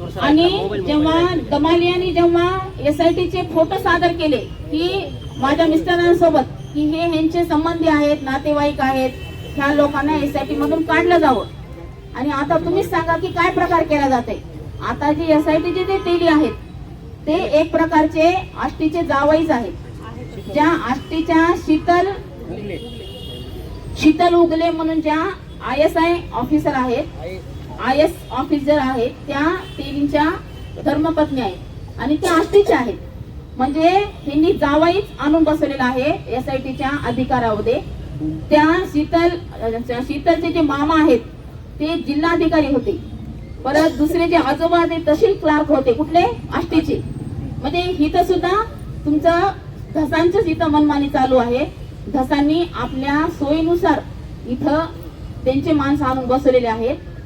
आणि जेव्हा दमालियानी जेव्हा एसआयटी चे फोटो सादर केले की माझ्या मिस्टरांसोबत की हे ह्यांचे संबंधी आहेत नातेवाईक आहेत ह्या लोकांना एसआयटी मधून काढलं जावं. आणि आता तुम्हीच सांगा की काय प्रकार केला जाते आता जे एसआयटीचे जे तेली आहेत ते एक प्रकारचे आष्टीचे जावईच आहेत. ज्या आष्टीच्या शीतल शीतल उगले म्हणून ज्या आय एस आय ऑफिसर आहेत आय एस ऑफिसर आहेत त्या देवींच्या धर्मपत्नी आहेत आणि त्या आष्टीच्या आहेत. म्हणजे त्यांनी जावाईच आणून बसवलेला आहे एस आय टीच्या अधिकारामध्ये. त्या शीतल शीतलचे जे मामा आहेत ते जिल्हाधिकारी होते. परत दुसरे जे आजोबा ते तहसील क्लार्क होते. कुठले? आष्टीचे. म्हणजे इथं सुद्धा तुमचं धसांचंच इथं मनमानी चालू आहे. धसांनी आपल्या सोयीनुसार इथं त्यांचे माणसं आणून बसवलेले आहेत.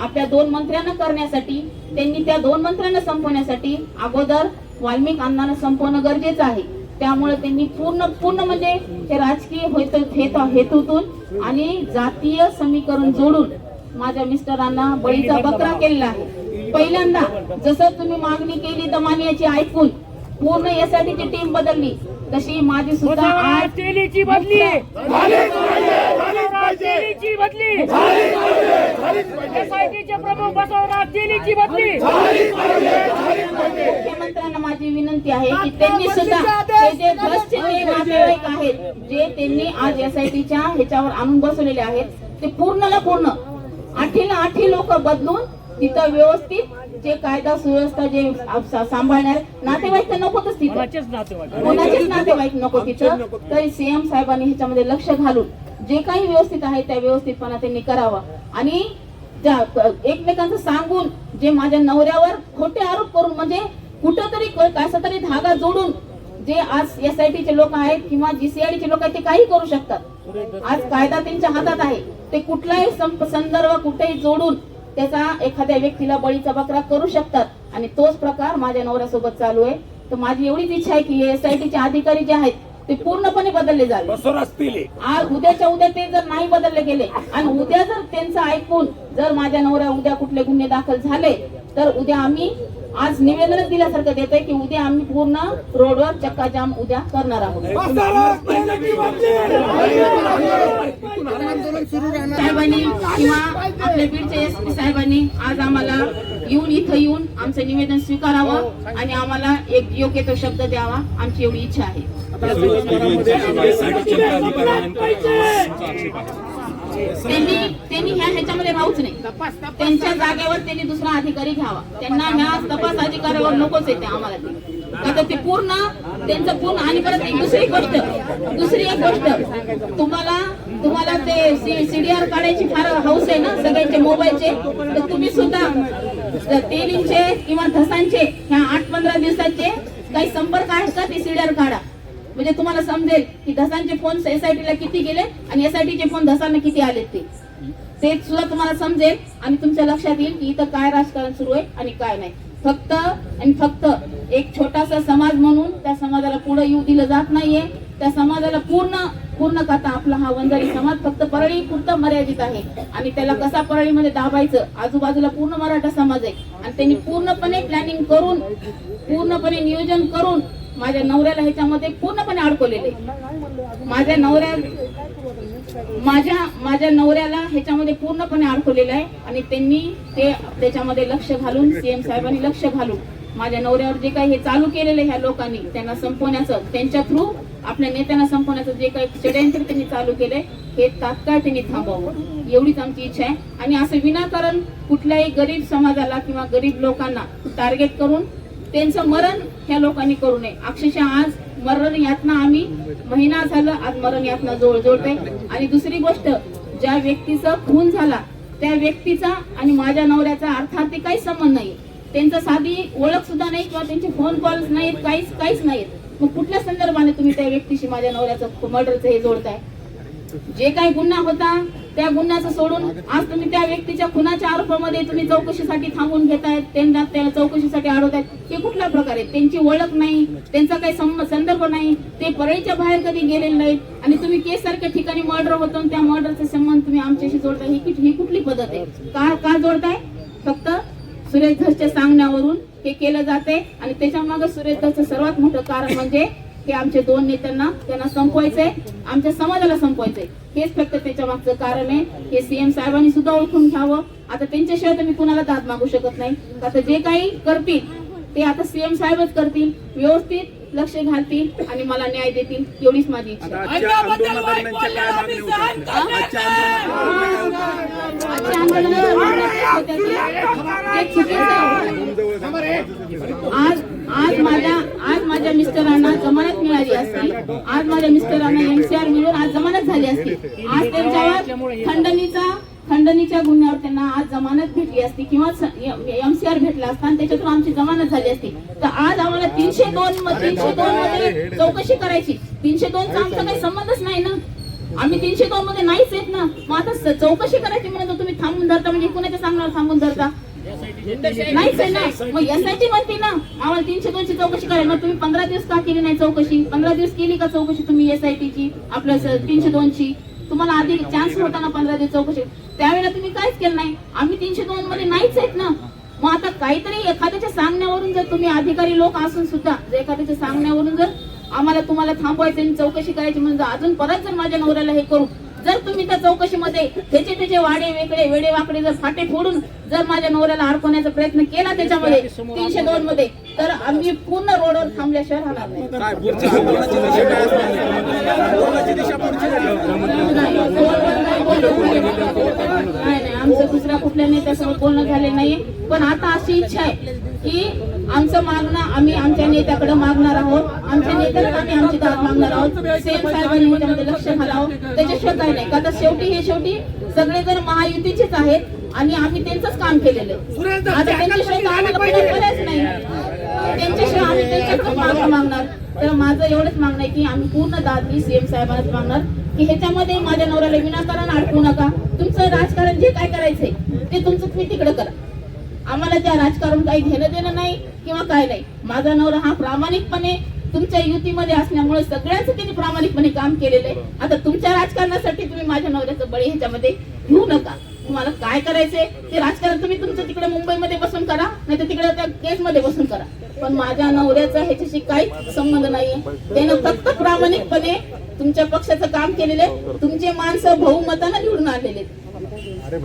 आपल्या दोन मंत्र्यांना करण्यासाठी त्यांनी त्या दोन मंत्र्यांना संपवण्यासाठी अगोदर वाल्मिक अण्णांना संपवणं गरजेचं आहे. त्यामुळे त्यांनी पूर्ण पूर्ण म्हणजे हे राजकीय हेतु- हेतु- हेतूतून आणि जातीय समीकरण जोडून माझ्या मिस्टरांना बळीचा बकरा केलेला आहे. पहिल्यांदा जसं तुम्ही मागणी केली दमानियाची ऐकून पूर्ण यासाठी ची टीम बदलली. तशी माझी सुद्धा आज बदली. बदली. एसआयटीचे प्रमुख बसवराज तेलीची बदली. मुख्यमंत्र्यांना माझी विनंती आहे की त्यांनी सुद्धा जे बसचे जे नातेवाईक आहेत जे त्यांनी आज एसआयटीच्या ह्याच्यावर आणून बसवलेले आहेत ते पूर्णला पूर्ण आठीला आठी लोक बदलून तिथं व्यवस्थित जे कायदा सुव्यवस्था जे सा- सांभाळणार नातेवाईक तर नकोतच तिथं. कोणाचेच नातेवाईक. नको तिथं. तर सीएम साहेबांनी ह्याच्यामध्ये लक्ष घालून जे काही व्यवस्थित आहे त्या व्यवस्थितपणा त्यांनी करावा. आणि एकमेकांचं सांगून जे माझ्या नवऱ्यावर खोटे आरोप करून म्हणजे कुठंतरी कसा तरी धागा जोडून जे आज एस आय टीचे लोक आहेत किंवा जीसीआयडीचे लोक आहेत ते काही करू शकतात. आज कायदा त्यांच्या हातात आहे. ते कुठलाही संदर्भ कुठेही जोडून त्याचा एखाद्या व्यक्तीला बळीचा बकरा करू शकतात. आणि तोच प्रकार माझ्या नवऱ्यासोबत चालू आहे. तर माझी एवढीच इच्छा आहे की एसआयटीचे अधिकारी जे आहेत ते पूर्णपणे बदलले जावे. आज उद्याच्या उद्या ते जर नाही बदलले गेले आणि उद्या जर त्यांचं ऐकून जर माझ्या नवऱ्या उद्या कुठले गुन्हे दाखल झाले तर उद्या आम्ही आज निवेदनच दिल्यासारखं देत आहे की उद्या आम्ही पूर्ण रोडवर चक्काजाम उद्या करणार आहोत. साहेबांनी किंवा आपल्या बीडच्या एस पी साहेबांनी आज आम्हाला येऊन इथं येऊन आमचं निवेदन स्वीकारावं आणि आम्हाला एक योग्य तो शब्द द्यावा आमची एवढी इच्छा आहे. त्यांनी त्यांनी ह्या ह्याच्यामध्ये राहूच नाही. त्यांच्या जागेवर त्यांनी दुसरा अधिकारी घ्यावा. त्यांना ह्या तपास अधिकाऱ्यावर नकोच येते आम्हाला आता ते पूर्ण त्यांचं पूर्ण आणि परत एक दुसरी गोष्ट. दुसरी एक गोष्ट. तुम्हाला तुम्हाला ते सीडीआर काढायची फार हौस आहे ना सगळ्यांचे मोबाईलचे. तर तुम्ही सुद्धा तेलींचे किंवा धसांचे ह्या आठ पंधरा दिवसाचे काही संपर्क आहेत का ते सीडीआर काढा. म्हणजे तुम्हाला समजेल की धसांचे फोन एसआयटीला किती गेले आणि एसआयटीचे फोन धसांना किती आले ते. ते सुद्धा तुम्हाला समजेल आणि तुमच्या लक्षात येईल की इथं काय राजकारण सुरू आहे आणि काय नाही. फक्त आणि फक्त एक छोटासा समाज म्हणून त्या समाजाला पुढे येऊ दिलं जात नाहीये. त्या समाजाला पूर्ण पूर्ण कथा आपला हा वंजारी समाज फक्त परळी पुरता मर्यादित आहे. आणि त्याला कसा परळीमध्ये दाबायचं? आजूबाजूला पूर्ण मराठा समाज आहे. आणि त्यांनी पूर्णपणे प्लॅनिंग करून पूर्णपणे नियोजन करून माझ्या नवऱ्याला ह्याच्यामध्ये पूर्णपणे अडकवलेले माझ्या नवऱ्या माझ्या माझ्या नवऱ्याला ह्याच्यामध्ये पूर्णपणे अडकवलेलं आहे आणि त्यांनी ते त्याच्यामध्ये लक्ष घालून सीएम साहेबांनी लक्ष घालून माझ्या नवऱ्यावर जे काही हे चालू केलेलं आहे ह्या लोकांनी त्यांना संपवण्याचं त्यांच्या थ्रू आपल्या नेत्यांना संपवण्याचं जे काही षडयंत्र त्यांनी चालू केलंय हे तात्काळ त्यांनी थांबवावं एवढीच आमची इच्छा आहे. आणि असं विनाकारण कुठल्याही गरीब समाजाला किंवा गरीब लोकांना टार्गेट करून त्यांचं मरण ह्या लोकांनी करू नये. अक्षरशः आज मरण यातना आम्ही महिना झालं आज मरण यातना जोड जोडते आणि दुसरी गोष्ट ज्या व्यक्तीचा खून झाला त्या व्यक्तीचा आणि माझ्या नवऱ्याचा अर्थात ते काही संबंध नाही. त्यांचा साधी ओळख सुद्धा नाही किंवा त्यांचे फोन कॉल्स नाहीत काहीच काहीच नाहीत. मग कुठल्या संदर्भाने तुम्ही त्या व्यक्तीशी माझ्या नवऱ्याचं मर्डरचं हे जोडताय? जे काही गुन्हा होता त्या गुन्ह्याचं सोडून आज तुम्ही त्या व्यक्तीच्या खुनाच्या आरोपामध्ये तुम्ही चौकशीसाठी थांबून घेतायत त्यांना त्या चौकशीसाठी अडवतायत हे कुठल्या प्रकारे? त्यांची ओळख नाही त्यांचा काही संदर्भ नाही ते परळीच्या बाहेर कधी गेलेले नाहीत आणि तुम्ही केस सारख्या ठिकाणी मर्डर होतो आणि त्या मर्डरचे संबंध तुम्ही आमच्याशी जोडताय. ही ही कुठली पद्धत आहे? का का जोडताय? फक्त सुरेश धसच्या सांगण्यावरून हे केलं जाते आणि त्याच्यामागे सुरेश धसचं सर्वात मोठं कारण म्हणजे हे आमचे दोन नेत्यांना त्यांना संपवायचंय. आमच्या समाजाला संपवायचंय. हेच फक्त त्याच्या मागचं कारण आहे. हे सीएम साहेबांनी सुद्धा ओळखून घ्यावं. आता त्यांच्याशिवाय तर मी कुणाला दाद मागू शकत नाही. आता जे काही करतील ते आता सीएम साहेबच करतील. व्यवस्थित लक्ष घालतील आणि मला न्याय देतील. एवढीच माझी इच्छा. आज आज माझ्या आज माझ्या मिस्टरांना जमानत मिळाली असती. आज माझ्या मिस्टरांना एमसीआर मिळून आज जमानत झाली असती. आज त्यांच्यावर खंडणीचा खंडणीच्या गुन्ह्यावर त्यांना आज जमानत भेटली असती किंवा एमसीआर भेटला असता आणि त्याच्यातून आमची जमानत झाली असती. तर आज आम्हाला तीनशे दोन तीनशे दोन मध्ये चौकशी करायची. तीनशे दोनचा आमचा काही संबंधच नाही ना. आम्ही तीनशे दोन मध्ये नाहीच येत ना. मग आता चौकशी करायची म्हणून तुम्ही थांबून धरता म्हणजे कुणाच्या सांगणार थांबून धरता? नाहीच आहे ना. मग एसआयटी म्हणते ना आम्हाला तीनशे दोनशे चौकशी करायला. मग तुम्ही पंधरा दिवस का केली नाही चौकशी? पंधरा दिवस केली का चौकशी तुम्ही एसआयटीची आपल्या तीनशे दोनची? तुम्हाला आधी चान्स होता ना पंधरा दिवस चौकशी? त्यावेळेला तुम्ही काहीच केलं नाही. आम्ही तीनशे दोन मध्ये नाहीच आहेत ना. मग आता काहीतरी एखाद्याच्या सांगण्यावरून जर तुम्ही अधिकारी लोक असून सुद्धा जर एखाद्याच्या सांगण्यावरून जर आम्हाला तुम्हाला थांबवायचं आणि चौकशी करायची म्हणजे अजून परत जर माझ्या नवऱ्याला हे करू जर तुम्ही त्या चौकशीमध्ये त्याचे त्याचे वाडे वेगळे वेडे वाकडे जर फाटे फोडून जर माझ्या नवऱ्याला अडकवण्याचा प्रयत्न केला त्याच्यामध्ये तीनशे दोन मध्ये तर आम्ही पूर्ण रोडवर थांबल्याशिवाय राहणार नाही. आमचं दुसऱ्या कुठल्या नेत्यासोबत बोलणं झाले नाही पण आता अशी इच्छा आहे की आमचं मागणं आम्ही आमच्या नेत्याकडे मागणार आहोत. आमच्या नेत्याला आम्ही आमची दाद मागणार आहोत. सेम साहेबांनी ह्याच्यामध्ये लक्ष घालावं. त्याच्याशिवाय काही नाही. का आता शेवटी हे शेवटी सगळेजण महायुतीचेच आहेत आणि आम्ही त्यांचंच काम केलेलं आहे. आता त्यांच्याशिवाय आम्हाला पर्यायच नाही. त्यांच्याशिवाय आम्ही त्यांच्याच मागणं मागणार. तर माझं एवढंच मागणं आहे की आम्ही पूर्ण दाद मी सीएम साहेबांनाच मागणार. की ह्याच्यामध्ये माझ्या नवऱ्याला विनाकारण अडकू नका. तुमचं राजकारण जे काय करायचंय ते तुमचं तुम्ही तिकडे करा. आम्हाला त्या राजकारण काही घेणं देणं नाही किंवा काय नाही. माझा नवरा हा प्रामाणिकपणे तुमच्या युतीमध्ये असल्यामुळे सगळ्यांचं त्यांनी प्रामाणिकपणे काम केलेलं आहे. आता तुमच्या राजकारणासाठी तुम्ही माझ्या नवऱ्याचं बळी ह्याच्यामध्ये घेऊ नका. तुम्हाला काय करायचंय ते राजकारण तुम्ही तुमचं तिकडे मुंबईमध्ये बसून करा नाही तर तिकडे त्या केसमध्ये बसून करा. पण माझ्या नवऱ्याचा ह्याच्याशी काहीच संबंध नाहीये. त्यानं फक्त प्रामाणिकपणे तुमच्या पक्षाचं काम केलेलं आहे. तुमचे माणसं बहुमतानं निवडून आलेले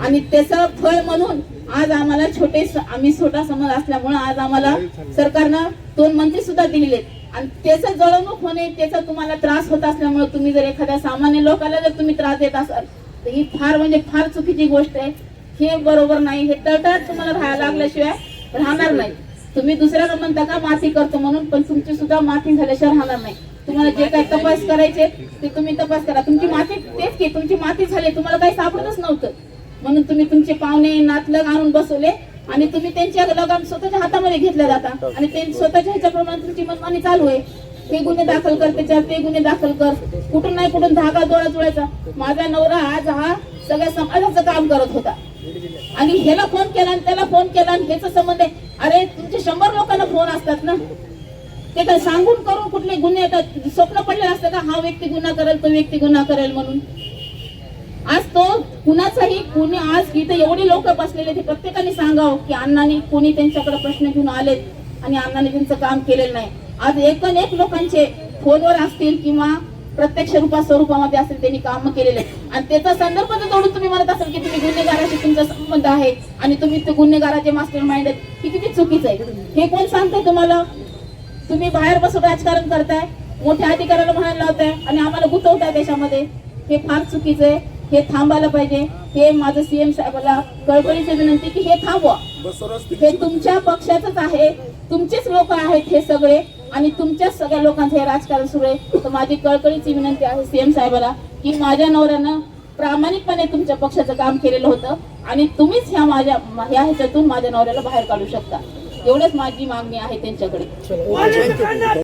आणि त्याचं फळ म्हणून आज आम्हाला छोटे आम्ही छोटा समाज असल्यामुळे आज आम्हाला सरकारनं दोन मंत्री सुद्धा दिलेले आहेत. आणि त्याचं जळवणूक होणे त्याचा तुम्हाला त्रास होत असल्यामुळे तुम्ही जर एखाद्या सामान्य लोकाला जर तुम्ही त्रास देत असाल तर ही फार म्हणजे फार चुकीची गोष्ट आहे. हे बरोबर नाही हे तळतळात तुम्हाला राहायला लागल्याशिवाय राहणार नाही. तुम्ही दुसऱ्याला म्हणता का माती करतो म्हणून पण तुमची सुद्धा माती झाल्याशिवाय राहणार नाही. तुम्हाला जे काही तपास करायचे ते तुम्ही तपास करा. तुमची माती तेच की तुमची माती झाली तुम्हाला काही सापडतच नव्हतं. म्हणून तुम्ही तुमचे पाहुणे नातलग आणून बसवले आणि तुम्ही त्यांच्या लगाम स्वतःच्या हातामध्ये घेतल्या जाता. आणि ते स्वतःच्या ह्याच्याप्रमाणे तुमची मनमानी चालू आहे. ते गुन्हे दाखल कर त्याच्यावर ते गुन्हे दाखल कर. कुठून नाही कुठून धागा दोरा जुळायचा. माझा नवरा आज हा सगळ्या समाजाचं काम करत होता. आणि ह्याला फोन केला आणि त्याला फोन केला आणि ह्याचा संबंध आहे. अरे तुमचे शंभर लोकांना फोन असतात ना? ते काय सांगून करून कुठले गुन्हे येतात. स्वप्न पडले असतं का हा व्यक्ती गुन्हा करेल तो व्यक्ती गुन्हा करेल म्हणून? आज तो कुणाचाही कुणी आज इथे एवढे लोक बसलेले ते प्रत्येकाने सांगावं की अण्णांनी कोणी त्यांच्याकडे प्रश्न घेऊन आलेत आणि अण्णांनी त्यांचं काम केलेलं नाही. आज एकन एक लोकांचे फोनवर असतील किंवा प्रत्यक्ष रूपात स्वरूपामध्ये असतील त्यांनी काम केलेले आणि त्याचा संदर्भ जर जोडून तुम्ही म्हणत असाल की तुम्ही गुन्हेगाराशी तुमचा संबंध आहे आणि तुम्ही ते गुन्हेगाराचे मास्टर माइंड आहेत. हे किती चुकीचं आहे. हे कोण सांगतंय तुम्हाला? तुम्ही बाहेर बसून राजकारण करताय मोठ्या अधिकाऱ्याला म्हणायला लावताय आणि आम्हाला गुंतवताय देशामध्ये. हे फार चुकीचं आहे हे थांबायला पाहिजे. हे माझं सीएम साहेबाला कळकळीची विनंती की हे थांबवा. हे तुमच्या पक्षाचंच आहे तुमचेच लोक आहेत हे सगळे आणि तुमच्याच सगळ्या लोकांचं हे राजकारण सुरू आहे. तर माझी कळकळीची विनंती आहे सीएम साहेबाला की माझ्या नवऱ्यानं प्रामाणिकपणे तुमच्या पक्षाचं काम केलेलं होतं आणि तुम्हीच ह्या माझ्या ह्या ह्याच्यातून माझ्या नवऱ्याला बाहेर काढू शकता. एवढंच माझी मागणी आहे त्यांच्याकडे.